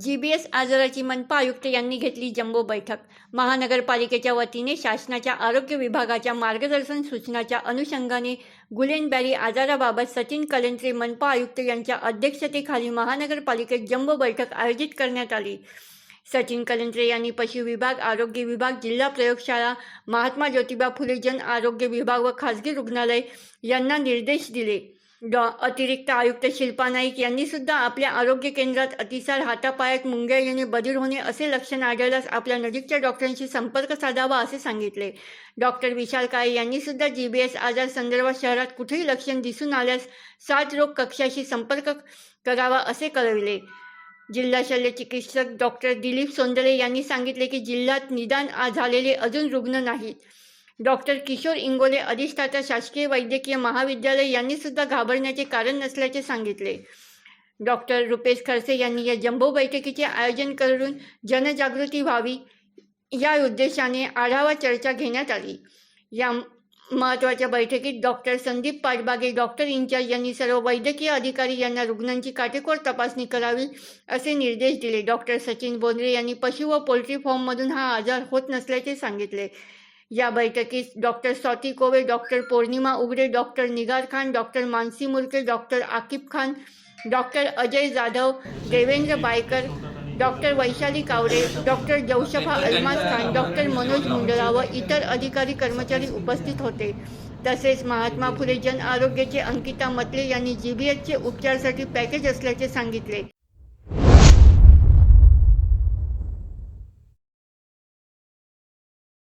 G B S आजाराची मनपा आयुक्त यांनी घेतली जम्बो बैठक. महानगरपालिकेच्या वतीने शासनाच्या आरोग्य विभागाच्या मार्गदर्शन सूचनाच्या अनुषंगाने गुलेनबॅरी आजाराबाबत सचिन कलंत्रे मनपा आयुक्त यांच्या अध्यक्षतेखाली महानगरपालिकेत जम्बो बैठक आयोजित करण्यात आली. सचिन कलंत्रे यांनी पशु विभाग आरोग्य विभाग जिल्हा प्रयोगशाळा महात्मा ज्योतिबा फुले जन आरोग्य विभाग व खाजगी रुग्णालय यांना निर्देश दिले. अतिरिक्त आयुक्त शिल्पा नाईक यांनी सुद्धा आपल्या आरोग्य केंद्रात अतिसार हातापायात मुंग्या येणे बधीर होणे असे लक्षण आढळल्यास आपल्या नजीकच्या डॉक्टरांशी संपर्क साधावा असे सांगितले. डॉक्टर विशाल काळे यांनी सुद्धा जी बी एस आजार संदर्भात शहरात कुठेही लक्षण दिसून आल्यास साथ रोग कक्षाशी संपर्क करावा असे कळविले. जिल्हा शल्य चिकित्सक डॉक्टर दिलीप सोंदरे यांनी सांगितले की जिल्ह्यात निदान झालेले अजून रुग्ण नाहीत. डॉक्टर किशोर इंगोले अधिष्ठाता शासकीय वैद्यकीय महाविद्यालय यांनी सुद्धा घाबरण्याचे कारण नसल्याचे सांगितले. डॉक्टर रुपेश खडसे यांनी या जम्बो बैठकीचे आयोजन करून जनजागृती व्हावी या उद्देशाने आढावा चर्चा घेण्यात आली. या महत्त्वाच्या बैठकीत doctor Sandeep Patbage doctor in charge यांनी सर्व वैद्यकीय अधिकारी यांना रुग्णांची काटेकोर तपासणी करावी असे निर्देश दिले. डॉक्टर सचिन बोंद्रे यांनी पशु व पोल्ट्री फॉर्ममधून हा आजार होत नसल्याचे सांगितले. या बैठकीत doctor Swati Kove doctor Pournima Ugade doctor Nigar Khan doctor Mansi Mulke doctor Aqib Khan doctor Ajay Jadhav Devendra Baikar doctor Vaishali Kaware doctor Jaushfa Almaz Khan doctor Manoj Mundla व इतर अधिकारी कर्मचारी उपस्थित होते. तसेच महात्मा फुले जन आरोग्याचे अंकिता मतले यांनी जी बी एचचे उपचारासाठी पॅकेज असल्याचे सांगितले.